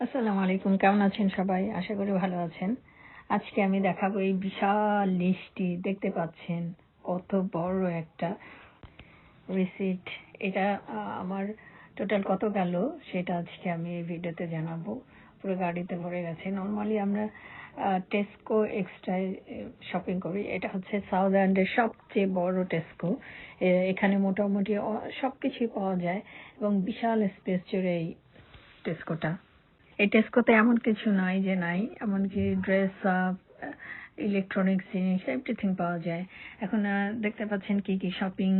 আসসালামু আলাইকুম, কেমন আছেন সবাই? আশা করি ভালো আছেন। আজকে আমি দেখাবো এই বিশাল লিস্টটি দেখতে পাচ্ছেন কত বড় একটা রিসিট এটা আমার টোটাল কত গেল সেটা আজকে আমি এই ভিডিওতে জানাব। পুরো গাড়িতে ভরে গেছে। নর্মালি আমরা টেস্কো এক্সট্রা শপিং করি। এটা হচ্ছে সাউথ সবচেয়ে বড় টেস্কো এখানে মোটামুটি, অ- সবকিছুই পাওয়া যায় এবং বিশাল স্পেস জুড়ে এই টেস্কোটা এই টেস্কোতে এমন কিছু নাই যে নাই, এমনকি ড্রেস আপ ইলেকট্রনিক্স জিনিস এভরিথিং পাওয়া যায়। এখন দেখতে পাচ্ছেন কি কি শপিং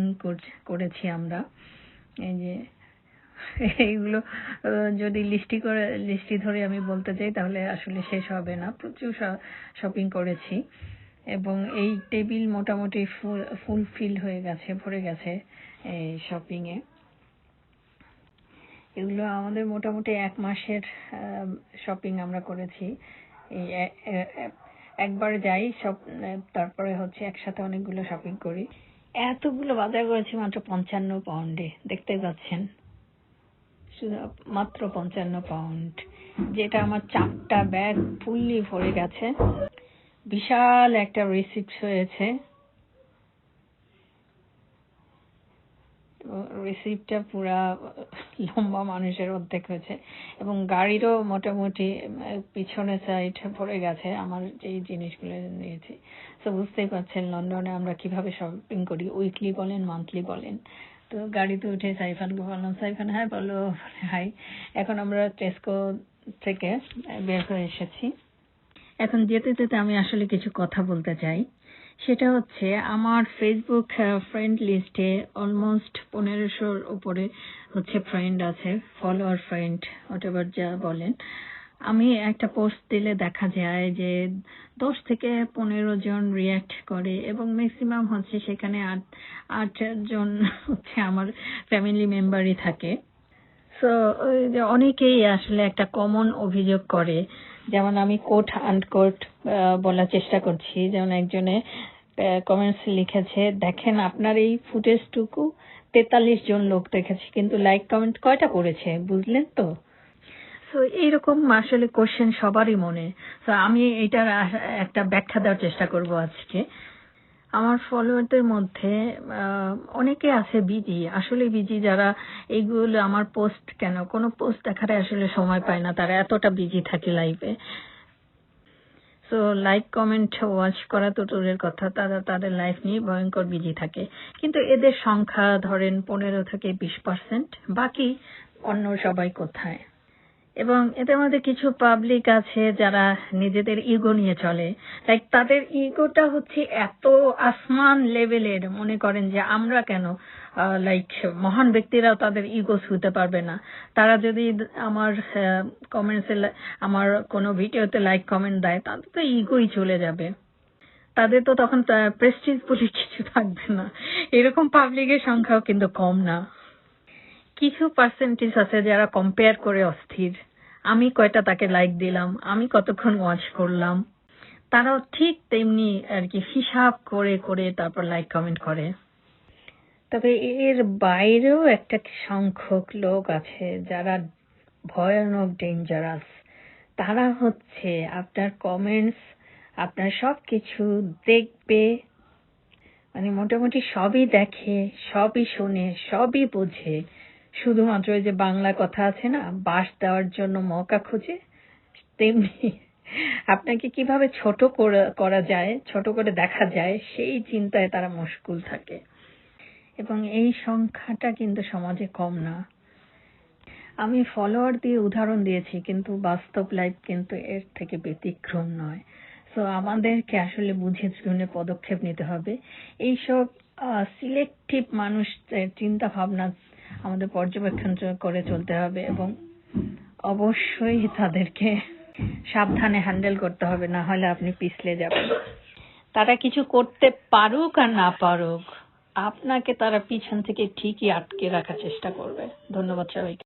করেছি আমরা। এই যে, এইগুলো যদি লিস্টি করে, লিস্টি ধরে আমি বলতে চাই, তাহলে আসলে শেষ হবে না। প্রচুর শপিং করেছি। এবং এই টেবিল মোটামুটি ফুল, ফুলফিল হয়ে গেছে, ভরে গেছে, এই শপিং এ এগুলো আমাদের মোটামুটি এক মাসের শপিং আমরা করেছি। এই একবার যাই, সব তারপরে হচ্ছে একসাথে অনেকগুলো শপিং করি। এতগুলো বাজার করেছি মাত্র পঞ্চান্ন পাউন্ডে দেখতে পাচ্ছেন। মাত্র পঞ্চান্ন পাউন্ড যেটা আমার চারটা ব্যাগ ফুললি ভরে গেছে। বিশাল একটা রিসিপ্ট হয়েছে। রিসিপ্টটা পুরা লম্বা মানুষের অর্ধেক হয়েছে। এবং গাড়িরও মোটামুটি আহ, পিছনের সাইড পড়ে গেছে আমার যেই জিনিসগুলো নিয়েছি। তো বুঝতেই পারছেন লন্ডনে আমরা কীভাবে শপিং করি। উইকলি বলেন মান্থলি বলেন। তো গাড়িতে উঠে সাইফানকে বললাম সাইফান হ্যাঁ বলো। হাই এখন আমরা টেস্কো থেকে বের হয়ে এসেছি। এখন যেতে যেতে আমি আসলে কিছু কথা বলতে চাই। সেটা হচ্ছে আমার ফেসবুক ফ্রেন্ড লিস্টে অলমোস্ট পনেরোশোর উপরে হচ্ছে ফ্রেন্ড আছে ফলোয়ার ফ্রেন্ড হোয়াট যা বলেন। আমি একটা পোস্ট দিলে দেখা যায় যে দশ থেকে পনেরো জন রিয়াক্ট করে এবং ম্যাক্সিমাম হচ্ছে সেখানে আট আট জন হচ্ছে আমার ফ্যামিলি মেম্বারই থাকে। সো অনেকেই আসলে একটা কমন অভিযোগ করে। যেমন আমি কোট আন্ড কোট বলার চেষ্টা করছি। যেমন একজনে কমেন্টস লিখেছে, দেখেন, আপনার এই ফুটেজটুকু তেতাল্লিশ জন লোক দেখেছে, কিন্তু লাইক কমেন্ট কয়টা করেছে, বুঝলেন তো? সো এইরকম আসলে কোশ্চেন সবারই মনে। তো আমি এটার একটা ব্যাখ্যা দেওয়ার চেষ্টা করব আজকে। আমার ফলোয়ারদের মধ্যে অনেকে আছে বিজি আসলে বিজি যারা এইগুলো আমার পোস্ট কেন? কোনো পোস্ট দেখার আসলে সময় পায় না। তারা এতটা বিজি থাকে লাইফে সো লাইক কমেন্ট ওয়াচ করা তো দূরের কথা। তারা তাদের লাইফ নিয়ে ভয়ঙ্কর বিজি থাকে। কিন্তু এদের সংখ্যা ধরেন পনেরো থেকে বিশ পার্সেন্ট বাকি অন্য সবাই কোথায়? এবং এদের মধ্যে কিছু পাবলিক আছে যারা নিজেদের ইগো নিয়ে চলে। লাইক তাদের ইগোটা হচ্ছে এত আসমান লেভেলের মনে করেন যে আমরা কেন লাইক মহান ব্যক্তিরাও তাদের ইগো ছুঁতে পারবে না। তারা যদি আমার কমেন্টসে আমার কোনো ভিডিওতে লাইক কমেন্ট দেয়, তাদের তো ইগোই চলে যাবে। তাদের তো তখন প্রেস্টিজ বলে কিছু থাকবে না। এরকম পাবলিকের সংখ্যাও কিন্তু কম না। কিছু পার্সেন্টেজ আছে যারা কম্পেয়ার করে অস্থির। আমি কয়টা তাকে লাইক দিলাম, আমি কতক্ষণ ওয়াচ করলাম। তারাও ঠিক তেমনি আর কি হিসাব করে করে তারপর লাইক কমেন্ট করে। তবে এর বাইরেও একটা সংখ্যক লোক আছে যারা ভয়ানক ডেঞ্জারাস তারা হচ্ছে আপনার কমেন্টস আপনার সবকিছু দেখবে। মানে মোটামুটি সবই দেখে, সবই শোনে, সবই বোঝে। শুধুমাত্র যে বাংলা কথা আছে না বাস দেওয়ার জন্য মৌকা খোঁজে, তেমনি আপনাকে কীভাবে ছোট করে- যায়, ছোট করে দেখা যায়, সেই চিন্তায় তারা মুশকুল থাকে। এবং এই সংখ্যাটা কিন্তু সমাজে কম না। আমি ফলোয়ার দিয়ে উদাহরণ দিয়েছি, কিন্তু বাস্তব লাইফ কিন্তু এর থেকে ব্যতিক্রম নয়। তো আমাদেরকে আসলে বুঝে শুনে পদক্ষেপ নিতে হবে। এইসব সিলেক্টিভ মানুষ চিন্তা ভাবনা আমাদের পর্যবেক্ষণ করে চলতে হবে এবং অবশ্যই তাদেরকে সাবধানে হ্যান্ডেল করতে হবে, না হলে আপনি পিছলে যাবেন। তারা কিছু করতে পারুক আর না পারুক, আপনাকে তারা পিছন থেকে ঠিকই আটকে রাখার চেষ্টা করবে। ধন্যবাদ সবাইকে।